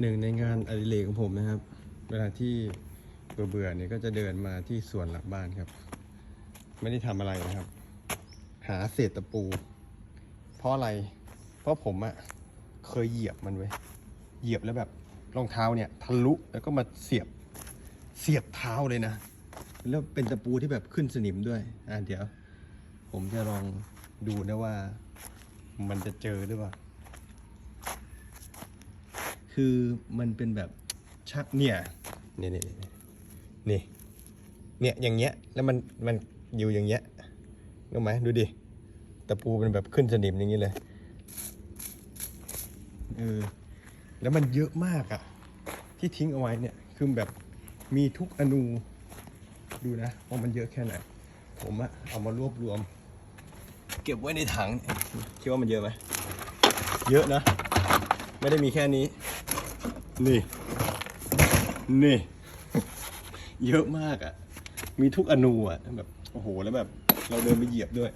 หนึ่งในงานอดิเรกของผมนะครับ เวลาที่เบื่อเบื่อๆเนี่ยก็จะเดินมาที่สวนหลังบ้านครับ ไม่ได้ทำอะไรนะครับ หาเศษตะปู เพราะอะไร เพราะผมอะเคยเหยียบมันไว้เหยียบแล้วแบบรองเท้าเนี่ยทะลุแล้วก็มาเสียบเสียบเท้าเลยนะแล้วเป็นตะปูที่แบบขึ้นสนิมด้วย อ่าเดี๋ยว ผมจะลองดูนะว่า มันจะเจอหรือเปล่า คือมันเป็นแบบชักเนี่ยเนี่ยเนี่ยเนี่ยนี่เนี่ยอย่างเงี้ยแล้วมันมันอยู่อย่างเงี้ยรู้ไหมดูดิตะปูเป็นแบบขึ้นสนิมอย่างนี้เลยเออแล้วมันเยอะมากอะที่ทิ้งเอาไว้เนี่ยคือแบบมีทุกอนูดูนะว่ามันเยอะแค่ไหน ผมอะเอามารวบรวม เก็บไว้ในถังคิดว่ามันเยอะไหมเยอะนะ ไม่ได้มีแค่นี้ นี่ นี่ เยอะมากอะ่ะ มีทุกอนูอะ่ะแบบ โอ้โห แล้วแบบ เราเดินไปเหยียบด้วย